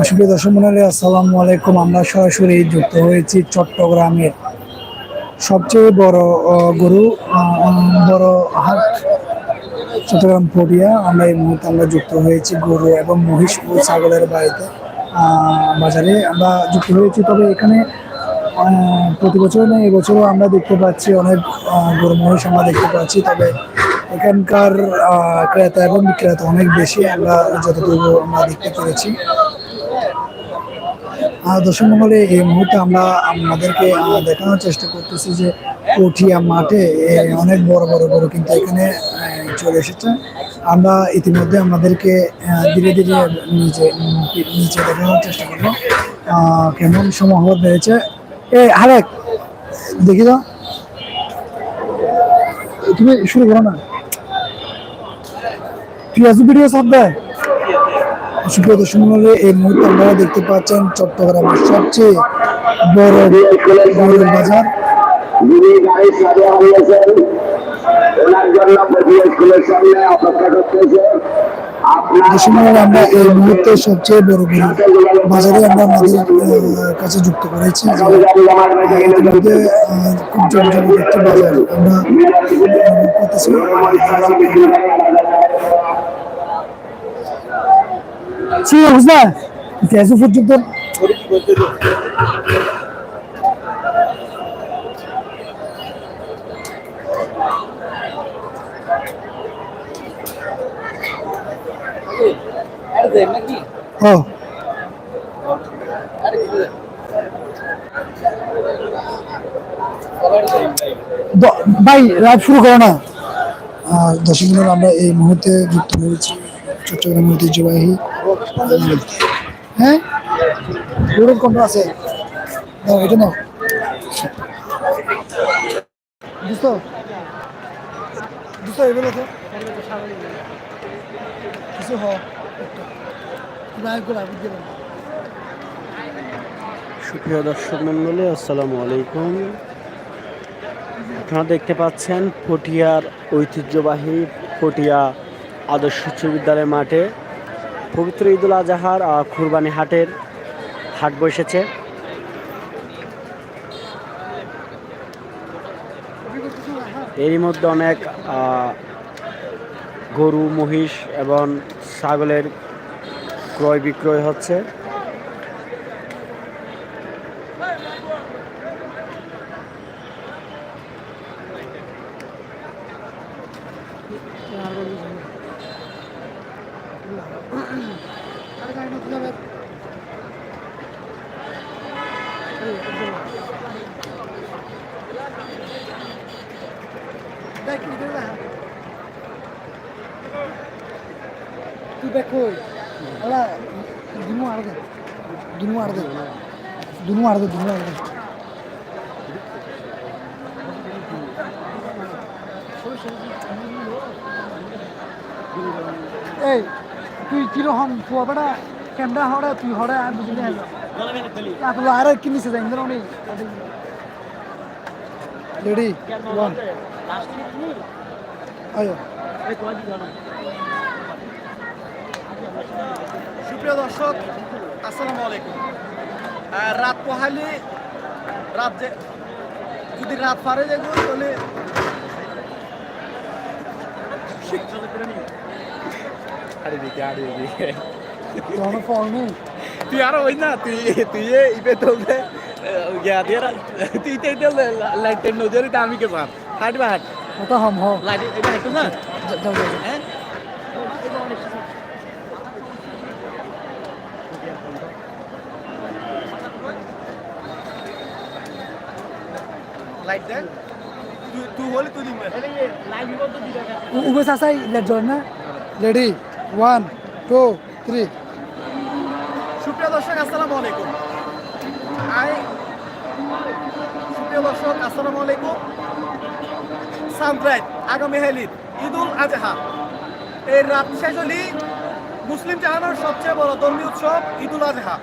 সুপ্রিয় দর্শক মন্ডলী, আসসালামু আলাইকুম। আমরা সরাসরি যুক্ত হয়েছি চট্টগ্রামের সবচেয়ে বড় গরু বড় হাট চট্টগ্রাম পটিয়া। আমরা এই মুহূর্তে আমরা যুক্ত হয়েছি গরু এবং মহিষ ও ছাগলের বাড়িতে বাজারে। আমরা যুক্ত হয়েছি, তবে এখানে প্রতি বছর নয় এবছরও আমরা দেখতে পাচ্ছি অনেক গরু, মহিষ আমরা দেখতে পাচ্ছি। তবে এখানকার ক্রেতা এবং বিক্রেতা অনেক বেশি। আমরা যতটুকু আমরা দেখতে পেরেছি দর্শক মহলে এই মুহূর্তে আমরা আমাদেরকে দেখানোর চেষ্টা করতেছি যে পটিয়া মাঠে অনেক বড় বড় গরু কিন্তু এখানে চলে এসেছে। আমরা ইতিমধ্যে আমাদেরকে ধীরে ধীরে নিচে নিচে দেখানোর চেষ্টা করব। কেমন সমাহ বেড়েছে এ, হারেক, দেখি তো। তুমি শুরু করো না। পিয়াজু ভিডিও সব দেয়। এই মুহূর্তে দেখতে পাচ্ছেন চট্টগ্রামের সবচেয়ে বড় আমরা এই মুহূর্তে সবচেয়ে বড় বাজারে আমরা আমাদের কাছে যুক্ত করেছি আমরা অনুভব করতেছি জি বুঝলা পেঁয়াজু পর্যন্ত ও ভাই রাত শুরু করো না। দর্শক আমরা এই মুহূর্তে যুক্ত হয়েছি চট্টগ্রাম ঐতিহ্যবাহী হ্যাঁ? কোনটা আছে। এটা নাও। বুঝতো বুঝতো এগুলো তো? কিছু সুপ্রিয় দর্শক মণ্ডলী, আসসালামু আলাইকুম। আপনারা দেখতে পাচ্ছেন পটিয়ার ঐতিহ্যবাহী পটিয়া আদর্শ উচ্চ বিদ্যালয় মাঠে পবিত্র ঈদুল আজহার কুরবানি হাটের হাট বসেছে। এরই মধ্যে অনেক গরু, মহিষ এবং ছাগলের ক্রয় বিক্রয় হচ্ছে তুই দেখো আলা দুনু আর দে দুনু আর দে দুনু আর দে দুনু আর দে এই, তুই কীরকম ফুয়া বেড়া ক্যামেরা হড়ে তুই হড়ে আর বুঝলি তারপর আর কি নিচে যাই ইন্দ্র নেই রেডি সুপ্রিয় দর্শক, আসসালামু আলাইকুম। রাত পোহালি, রাত যে যদি রাত পারে যে তাহলে আরে দিকে আরে নেই তুই আরও ওই না তুই তুই ইবে তোলে গিয়া দিয়ে তুই তো এটা লাইটের নজরে আমি কে পার হাট বা হাট ওটা হাম হ লাইট এটা একটু না যাও যাও। হ্যাঁ লাইট দেখ তুই তুই বলে তুই দিবে। উ- উবে সাসাই লেট জন না? রেডি ওয়ান টু থ্রি সুপ্রিয় দর্শক আসসালামু আলাইকুম। আই সুপ্রিয় দর্শক আসসালামু আলাইকুম। সানরাইজ আগামী হেলিদ ঈদুল আজহা। এই রাত শেষ হলি মুসলিম জাহানোর সবচেয়ে বড় ধর্মীয় উৎসব ঈদুল আজহা।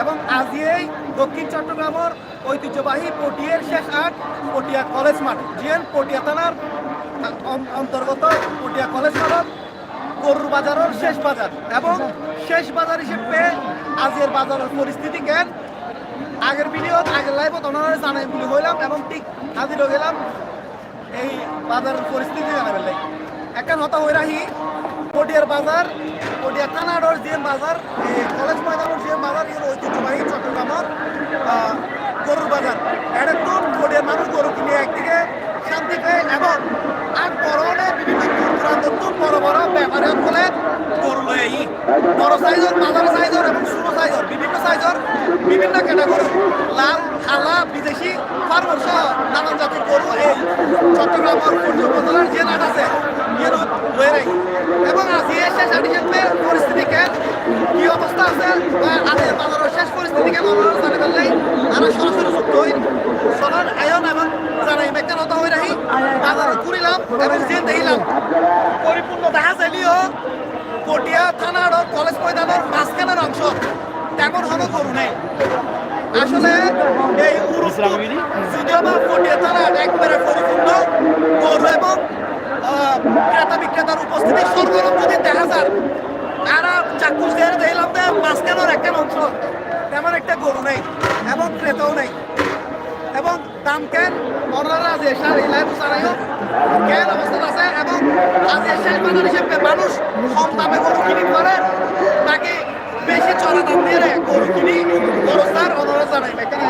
এবং আজিয়েই দক্ষিণ চট্টগ্রামের ঐতিহ্যবাহী পটিয়ার শেষ আট, পটিয়া কলেজ মাঠ, জিএন পটিয়া থানার অন্তর্গত পটিয়া কলেজ মাঠত গরুর বাজারের শেষ বাজার এবং শেষ বাজার হিসেবে আজকের বাজারের পরিস্থিতি কেন আগের ভিডিও, আগের লাইভ ওনারা জানাই বলে হইলাম এবং ঠিক হাজির হয়ে গেলাম। এই বাজারের পরিস্থিতি জানাবেন লাই একটা হতা হয়ে রাহি পটিয়ার বাজার, পটিয়া থানাডর যে বাজার কলেজ ময়দানের যে বাজার, এর ঐতিহ্যবাহী চট্টগ্রামের গরুর বাজার। এটা তো পটিয়ার মানুষ গরু কিনে একদিকে শান্তি পেয়ে এবং আর বড় হলে বিভিন্ন দূর দূরান্ত তো বড় বড় ব্যাপারে বলে গরু লয়ে আই বড় সাইজের, বাজার সাইজের এবং ছোট সাইজের, বিভিন্ন সাইজের, বিভিন্ন ক্যাটাগরি। লাল খালা বিদেশি ফার্মার সহ নানান জাতির গরু এই চট্টগ্রামের উপজেলার যে নাট আছে, এর লয়ে রাখি এবং আজি এই শেষ আডিশনে পরিস্থিতি কেন কি অবস্থা আছে বা আগে বাজারের শেষ পরিস্থিতি কেন আপনারা জানে ফেললেই আরও সরাসরি যুক্ত হই। চলার আয়ন এবং জানাই হতা হয়ে রাখি বাজারে ঘুরিলাম এবং যে দেখিলাম পরিপূর্ণ দেখা যাইলিও পটিয়া থানার কলেজ ময়দানের মাঝখানের অংশ তেমন কোনো গরু নেই। আসলে এই উরুস্তু যদিও বা পটিয়া থানার একবারে পরিপূর্ণ গরু এবং ক্রেতা বিক্রেতার উপস্থিতি সরগরম যদি দেখা যায় আর চাক্ষুষ দিয়ে দেখলাম যে মাঝখানের একটা অংশ তেমন একটা গরু নেই, এবং ক্রেতাও নেই। এবং দাম কেন? অনারা যে সার লাইফ সারাইও কেন অবস্থা আছে? এবং আজ শেষ বাজার হিসেবে মানুষ কম দামে গরু কিনি করে তাকে বেশি চড়া দাম দিয়ে গরু কিনি? গরু সার অনারা জানাই কেন?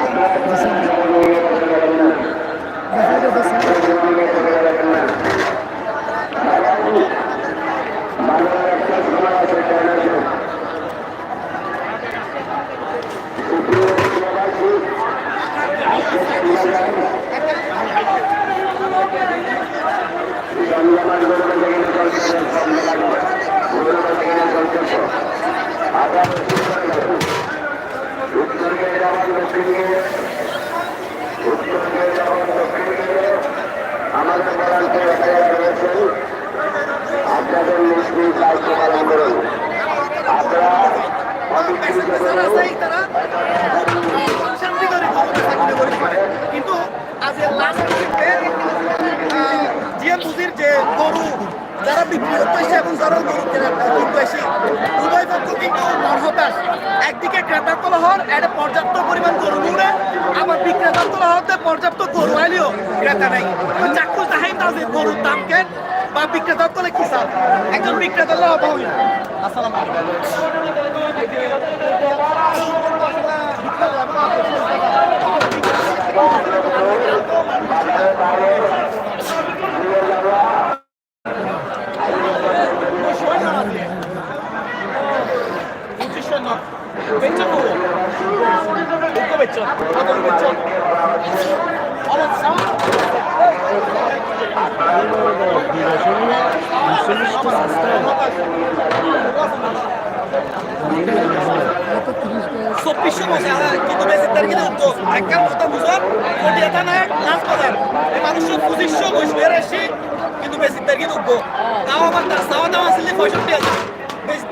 আমাদের বলারকে এখানে রয়েছেন আপনাদের মুসলিম দায়িত্ব পালন করুন আপনারা কিন্তু আজ লাস্ট জিএম বুঝির যে গরু, যারা বিক্রি করতে এবং যারা গরু কেনা- কিনতে এসে উভয় পক্ষ কিন্তু মর্হতাস একদিকে ক্রেতার তোলা তলহর একটা পর্যাপ্ত পরিমাণ গরু নিউরে আবার বিক্রেতার তলহরতে পর্যাপ্ত গরু আইলেও ক্রেতা নাই। চাক্ষুষ দেখাই না যে গরুর দাম কেন বা বিক্রেতার তলে কি চাল একজন বিক্রেতার অভাব হইল আসসালামু আলাইকুম। Absolut. চব্বিশশো বসে কিন্তু বেশি তার কিন্তু উঠতো একটা কথা বুঝলাম কোটিয়া থানা লাস্ট বাজার এই মানুষের পঁচিশশো বসে বেড়াইছি কিন্তু বেশি তার কিন্তু উঠবো তাও আমার তার চাওয়া দাম আসলে পঁয়ষট্টি আছে বেশি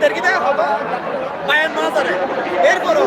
হাজারে এরপরও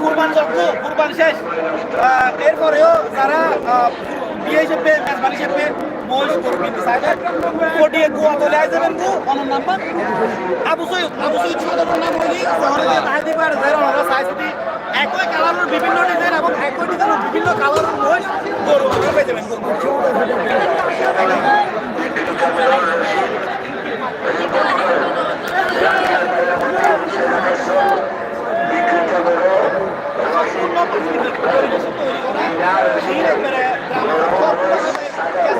কুরবান যজ্ঞ কুরবান শেষ। এরপরেও যারা বিয়ে হিসেবে মেজবান হিসেবে মহিষ গরু কিনতে পটিয়ে গোয়া তলে আই যাবেন গো অনার নাম্বার। আবু সৈয়দ আবু সৈয়দ সাধারণ নাম হইলি শহরে যে দিবে আর যারা ওনারা সাইজটি একই কালারের বিভিন্ন ডিজাইন এবং একই ডিজাইনের বিভিন্ন কালারের মহিষ গরু পেয়ে যাবেন। অবশ্যই গোয়া তলে আই যাবেন আমার খরচ প্রচুর পরিমাণ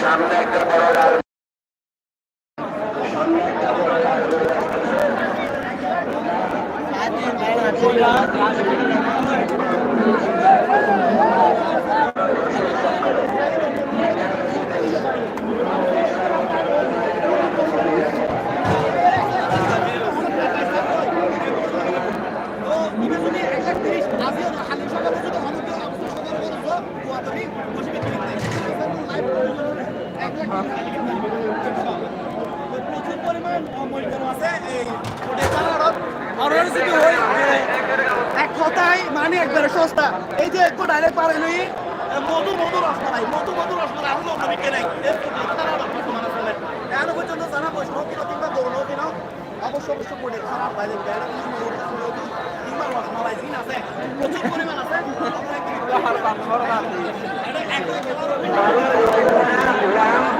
সামনে একটা বড় গাছ প্রচুর পরিমাণ মরিকানো আছে এই ওটাই কালারত আর হচ্ছে কি ওই যে এক কথায় মানে একবারে সস্তা। এই যে একটু ডাইরেক্ট পারে নই মধু মধু রসমালাই মধু মধু রসমালাই আমি অন্য বিকে নাই। এখন পর্যন্ত জানা বসে হোক কিনা কিংবা গরু হোক কিনা? অবশ্য অবশ্য পড়ে খারাপ দেখবে কিংবা রসমালাই জিন আছে। প্রচুর পরিমাণ আছে। এটা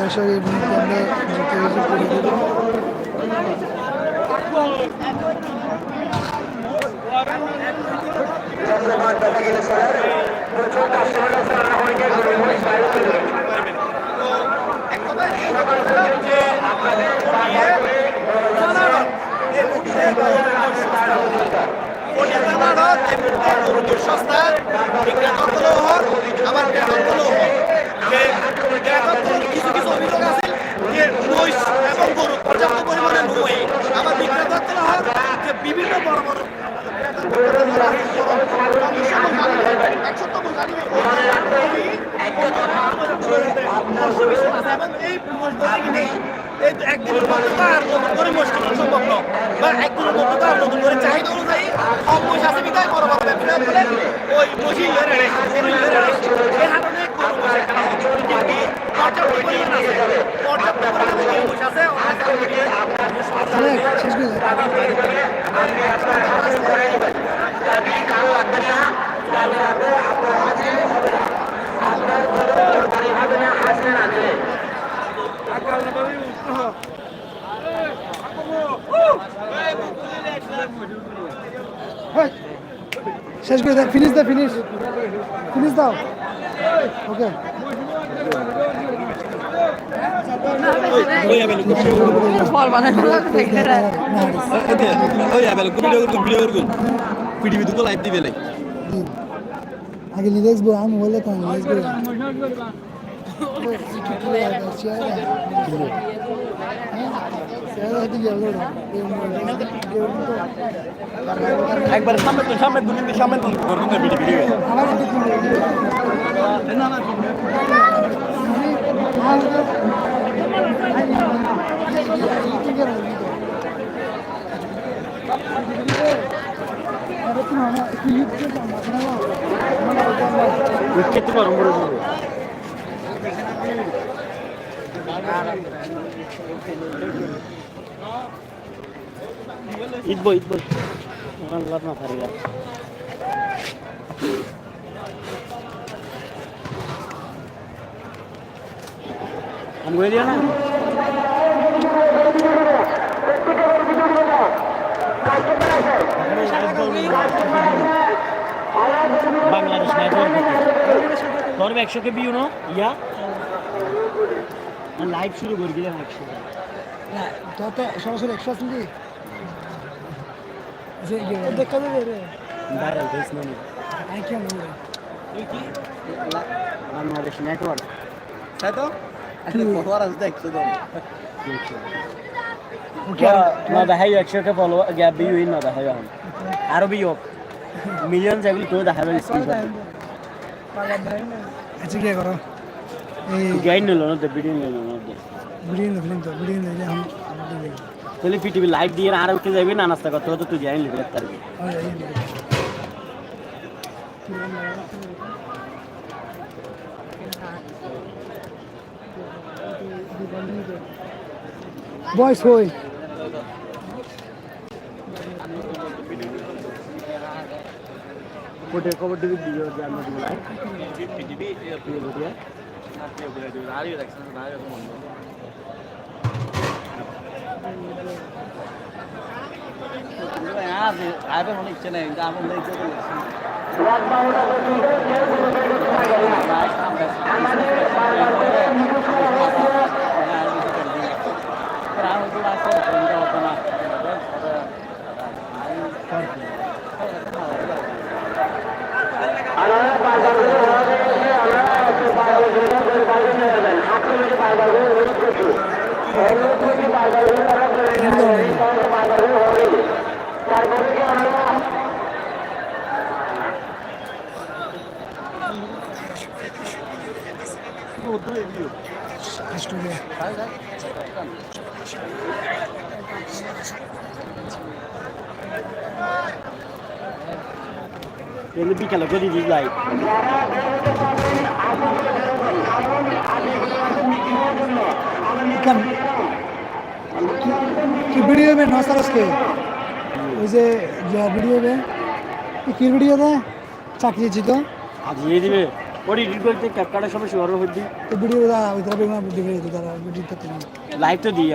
দর্শক এই মুহূর্তে আমরা করে দেবো প্রচুর কাস্টমার আছে আমরা অনেকে ক্রেতাগুলো কিছু কিছু অভিযোগ আছে যে মহিষ এবং গরু পর্যাপ্ত পরিমাণে নয় আবার বিক্রেতাগুলো হোক যে বিভিন্ন বড় বড় একদিনের মধ্যে আর নতুন করে মুশকিল সম্ভব নয় বা একদিনের মধ্যে তো আর নতুন করে চাহিদা অনুযায়ী কম পয়সা আছে বিদায় বড় ব্যবসা বলে ওই মহিল ধরে এই হাটনে গরু বসে কেনা হয়। কিন্তু পর্যাপ্ত পরিমাণ আছে পর্যাপ্ত পরিমাণে গরু বসে আছে শেষ করে দাও। হেই, শেষ করে দাও ফিনিশ দাও ফিনিশ ফিনিশ দাও ওকে আগে লিখে আসব আমি বললে তো লিখে একবার সামনে তো সামনে দুদিন সামনে তো গরু তো বিড়ি বিড়ি আমার না না খেতে পারো মরে যাবে ইদবো ইদবো লাভ না পারি আমি বলে দিও না বাংলাদেশ নেটওয়ার্ক তোর একশো কে বিউ নো ইয়া? লাইভ শুরু করে দিলাম একশো? না সরাসরি একশো আছেন কি যে দেখা যাবে রে। ভাইরাল ফেস মানে আই কেন বাংলাদেশ নেটওয়ার্ক তাই তো? ফটোয়ার আসতে একশো জন। না দেখাই একশো কে ফলো গ্যাপ বিউ ইন না দেখাই এখন আরও বিউ মিলিয়ন যেগুলো তো দেখাবে স্ক্রিনশট আচ্ছা কি করো এই গাইন নিল না ভিডিও নিল না ভিডিও ফিল্ম তো ভিডিও যে हम তাহলে পিটিভি লাইভ দিয়ে আর উঠে যাবি না নাস্তা করতে হতো তুই জানি লিখে পারবি বয়স হই কোটে খবর টিভি ভিডিও যে আমরা দিব লাইভ ভিডিও আগে অনেক ইচ্ছে নেই কিন্তু আমার ইচ্ছে রাত বারোটা পর্যন্ত কেউ কোনো জায়গায় শোনা গেল না আমাদের বারবার নিখোঁজ করা হয়েছে আপনারা বারবারগুলো হওয়া গেছে আমরা একটু বারবারগুলো করে বাইরে নিয়ে যাবেন আপনি যদি বারবারগুলো অনুরোধ করছি অনুরোধ করছি বারবারগুলো আমরা করে নিয়ে যাবেন এই কারণে বারবারগুলো হয়ে গেছে তারপরে কি আমরা স্টুডিও এগুলো বিকালে করে দিই লাইভ কেন কি ভিডিও হবে নমস্কার আজকে ওই যে যা ভিডিও হবে কি কি ভিডিও হবে চাকরি দিচ্ছি তো আজ দিয়ে দিবে তো দিয়ে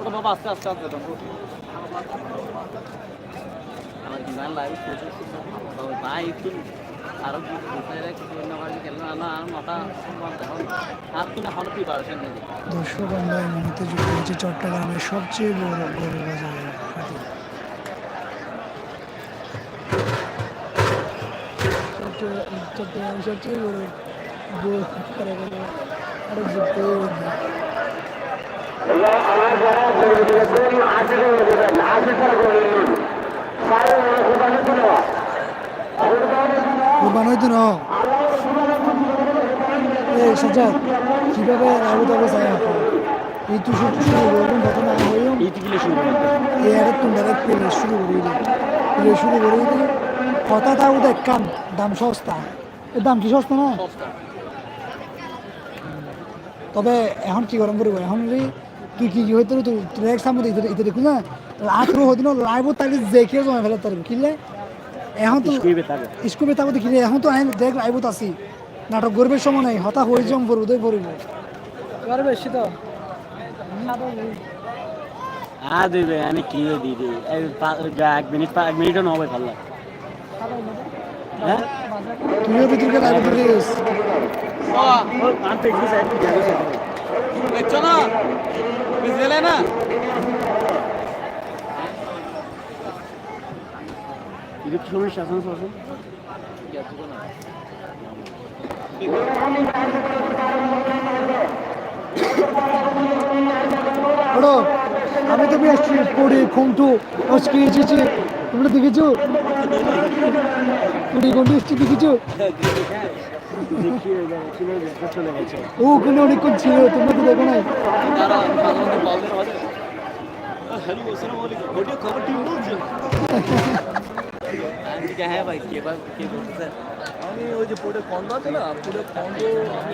ওটা বাবা আস্তে আস্তে আস্তে দাও আমার কি জান লাইভ ভাই একটু আরও কিছু নয় কেন না আর মাথা আর তুমি এখন প্রিপারেশন নেই দর্শক আমরা এই যুক্ত হয়েছি চট্টগ্রামের সবচেয়ে বড় গরু বাজারের হাটে চট্টগ্রাম- চট্টগ্রামের সবচেয়ে বড় গরু কারাগারে আরও যুক্ত হয়েছে আমার যারা আশি করে দেবেন আশি করে গরু নিন সাড়ে নয় কোরবানি দিল কোরবান হইতো না এই সাজ্জাদ কীভাবে আবু তাবু চাই এই তো শুরু শুরু করবেন ঘটনা হইও এই থেকে শুরু এই তুমি পেলে শুরু করে শুরু করে কথা দেখ কাম দাম সস্তা। এর দাম কি সস্তা না? তবে এখন কি গরম করব এখন তুই কি কি হইতো এক সামনে ইতে ইতে দেখুন না হদিন লাইভ তাহলে দেখে জমা ফেলে তার কিনলে এখন তো স্কুলে তাবো দেখিলে এখন তো আইন দেখ লাইভত আছি। নাটক গরিবের সময় নাই হতা হয়ে জম পড়ব দই পড়ব। বেশি তো। আর দিবে আমি কি পা- এক মিনিট এক মিনিটও নবে ভালো হ্যাঁ? তুমিও ভিতরকে যাই যাব দেখছ না বুঝলে না? ಇದು সময় শাসন শাসন আমি তুমি আসছি পড়ি খন্টু অস্কি এসেছি তোমরা দেখেছ? চলে গেছে ও ওখানে ছিল, তোমরা তো দেখো নাই। হ্যাঁ ভাই কে বলতেছে আমি ওই যে পুরো কন্দ আছে না পুরো কন্দ আমি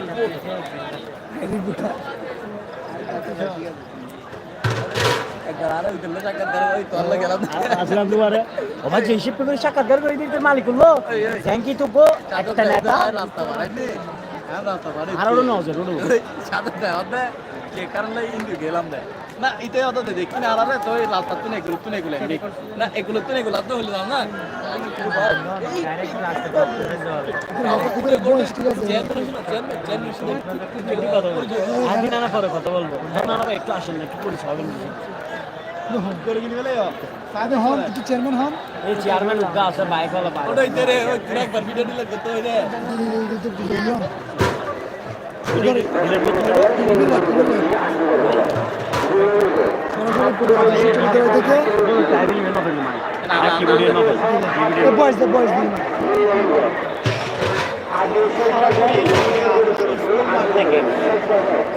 একবার আরে ওই দিলে টাকা ধরে ওই তল্লা গেলাম আসলাম দুবারে ও ভাই যে হিসেব করে সাক্ষাৎকার করে দিতে মালিক হলো। থ্যাংক ইউ তো গো একটা নেতা রাস্তা বাড়াইছে হ্যাঁ রাস্তা বাড়াইছে আর ওটা নজর ওটা সাথে দেওয়া কে কারণ ইন্দু গেলাম দে না ইতে অত দেখি না আলাদা তো লাল পাত্তু না এগুলো তুই এগুলো। না এগুলো তুই এগুলো তো হলো না বয়স ঠিক আছে আগে নানা পরে কথা বলব। নানা একটু আসেন না একটু পরিচয় হবেন আপনি হন একটু চেয়ারম্যান হন এই চেয়ারম্যান গা আছে বাইক হলো বাইক ওটা ইতে রে ওই ভিডিও দিলে হই রে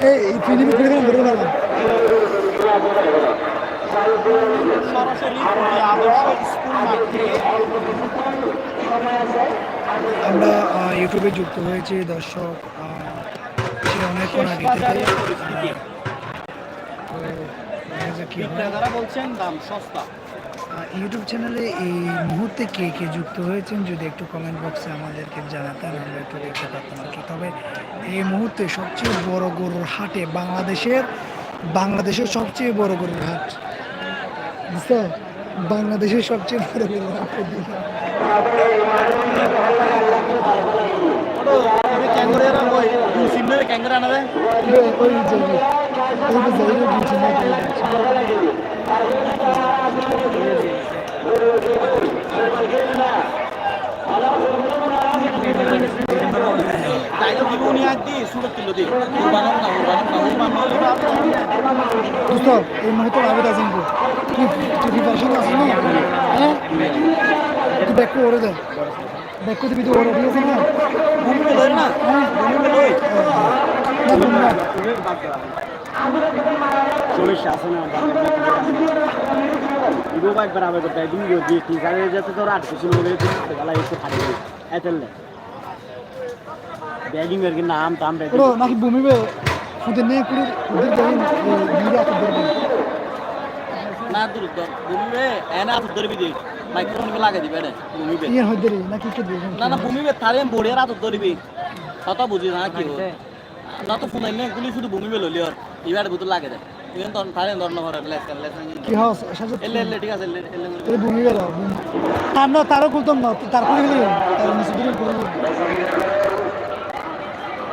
এই ফিল্ম করে ধরে সরাসরি আদর্শ স্কুল মাঠ থেকে আমরা ইউটিউবে যুক্ত হয়েছি দর্শক অনেকক্ষণ আগে থেকে। বিক্রেতারা বলছেন দাম সস্তা। ইউটিউব চ্যানেলে এই মুহূর্তে কে কে যুক্ত হয়েছেন যদি একটু কমেন্ট বক্সে আমাদেরকে জানাতেন আমরা একটু দেখতে পারতাম আর কি। তবে এই মুহূর্তে সবচেয়ে বড় গরুর হাটে বাংলাদেশের বাংলাদেশের সবচেয়ে বড় গরুর হাট বুঝছ বাংলাদেশের সবচেয়ে বড় ওই দোস্ত এই মুহূর্তে আবেদ আছেন তুই তুই প্রিপারেশন আছিস না? হ্যাঁ? তুই ব্যাক করে ওরে দে। ব্যাক করে দিবি তো ওরে আছে না? ভূমি লই না। হ্যাঁ? না। চল্লিশ আছে না ইগো বাইক বরাবর করতে একদিন দিয়ে কি জানে যাতে তোর আট কিছু গলা এতেল ব্যাগিং এর কি নাম টাম ব্যাগিং ওরে নাকি বমিবে ফুটে নে কুড়ি ফুটে যাই নিয়ে আসতে ধরবে না দূর ভূমি বে এনা আত ধরবি দি মাইক্রোফোন কে লাগাই দিবে রে ভূমি বে। ইয়ে হইতে রে নাকি কে দিবে না না ভূমি বে তারে বড়িয়া রাত ধরবি কথা বুঝি না কি। না তো ফোন আইনে গুলি শুধু ভূমি বে ললি আর ইবারে বুতু লাগে দে। ইভেন তো তারে ধর না করে লেস লেস কি হাস? সাজে এলে এলে ঠিক আছে এলে এলে এর রা। তার না তারও কুলতম না তার করে তার নিচে করে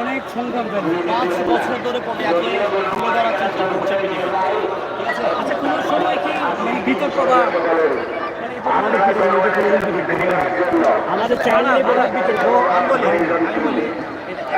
অনেক সংগ্রাম পাঁচ বছর ধরে পটিয়াকে তুলে ধরার চেষ্টা করছে ঠিক আছে? আচ্ছা কোনো সময় কি মানে বিতর্ক বা আমাদের চ্যানেলে বিতর্ক। আমি বলি আমি বলি।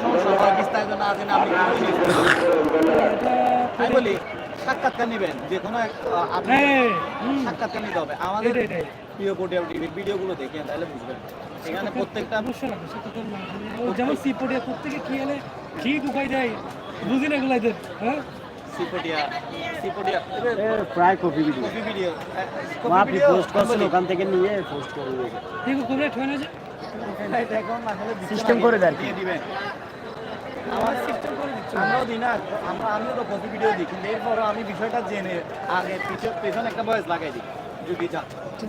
সমস্যা হয় বিস্তারিত না জেনে আপনি। আমি বলি সাক্ষাৎকার নেবেন যে কোনো আপনি হ্যাঁ সাক্ষাৎকার নিতে হবে। আমাদের এটাই, এটাই। প্রিয় পোটিয়া টিভির ভিডিওগুলো দেখেন তাহলে বুঝবেন। এখানে প্রত্যেকটা অবশ্যই না সেটা তো না। ও যেমন সিপোর্টে প্রত্যেকে কি এলে কি ঢুকাই দেয় বুঝি না হ্যাঁ? সিপোটিয়া সিপোটিয়া প্রায় কপি ভিডিও। কপি ভিডিও আপনি পোস্ট করছেন ওখান থেকে নিয়ে পোস্ট করে দিয়েছে দেখো কমপ্লিট হয় না লাগে, করে দেয় কি। দিবেন আমার সিস্টেম করে দিচ্ছে। আমরাও দিই না আমরা আমিও তো কত ভিডিও দিই কিন্তু এরপরও আমি বিষয়টা জেনে আগে পিছন পেছনে একটা বয়স লাগাই দিই যদি যা।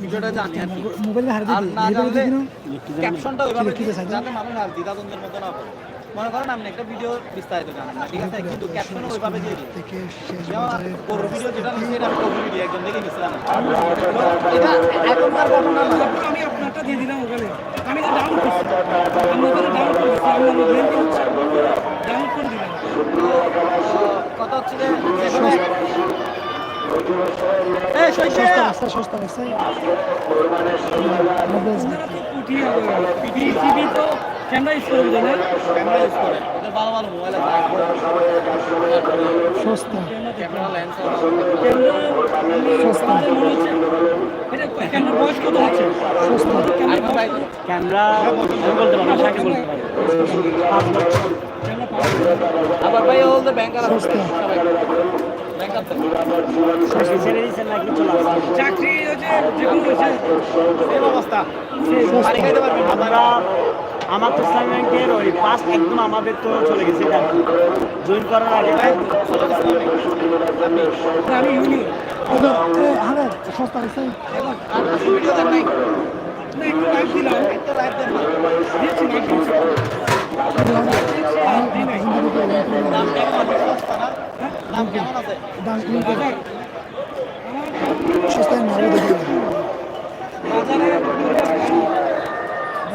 বিষয়টা জানি আর কি। মোবাইলে হার আর না জানলে ক্যাপশনটা ওইভাবে কি লিখতে চাই? যাতে মানুষ আর দ্বিধাদ্বন্দ্বের মতো না পড়ে মনে করেন আপনি একটা ভিডিও বিস্তারিত জানেন না ঠিক আছে? কিন্তু ক্যাপশন ওইভাবে দিয়ে দিন থেকে যেমন ভিডিও যেটা নিচ্ছি এটা আমি কোর ভিডিও একজন দেখে নিছিলাম। এটা এখনকার ঘটনা না। আমি আপনারটা দিয়ে দিলাম ওখানে। আমি তো ডাউন করছি। আমি ওখানে ডাউন করছি আমি আমার ব্রেন হচ্ছে ডাউন করে দিলাম। এটা হচ্ছে যে পিটিভি তো ক্যামেরা ইউজ করে বোঝে না ক্যামেরা ইউজ করে ভালো ভালো মোবাইল আছে। সস্তা। ক্যামেরা লেন্স সস্তা এটা ক্যামেরা বয়স কত হচ্ছে? সস্তা। ক্যামেরা বলতে পারব সাকে বলতে পারব। আবার ভাই হল ব্যাংকার আছে। সস্তা। সবাই ব্যাংকার থেকে চাকরি যে কোনো অবস্থা। আমরা আমার তো ইসলাম ব্যাংকের ওই ফার্স্ট একদম আমাদের তো চলে গেছে এটা জয়েন করার আগে। আমি সস্তায় না দেখি বাজারে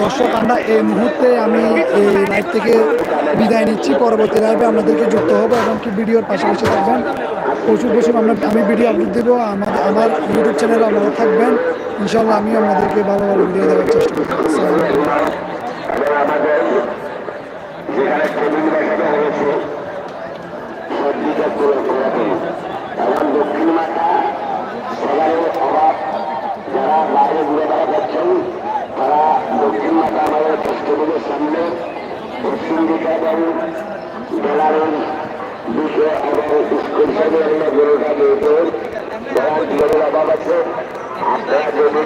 দর্শক, আমরা এই মুহূর্তে আমি এই লাইভ থেকে বিদায় নিচ্ছি। পরবর্তী লাইভে আপনাদেরকে যুক্ত হব এবং কি ভিডিওর পাশাপাশি থাকবেন। প্রচুর প্রচুর আমরা আমি ভিডিও আপলোড দেবো। আমাদের আমার ইউটিউব চ্যানেলে আপনারা থাকবেন। ইনশাল্লাহ আমি আপনাদেরকে ভালো ভালো ভিডিও দেওয়ার চেষ্টা করব আসসালামু আলাইকুম। এবং আমাদের যেখানে টেবিল বসানো হয়েছে সবজিটা পুরো ঘোরাতে এবং দক্ষিণ মাথা সবারই অভাব যারা বাইরে ঘুরে বেড়াচ্ছেন তারা দক্ষিণ মাথা আমাদের ফেস্টিভ্যালের সামনে পশ্চিম দিকে এবং বেলারুন দুশো এবং স্কুল সাইডে গরুটা গিয়েছে যারা জীবনের অভাব আছে আপনারা যদি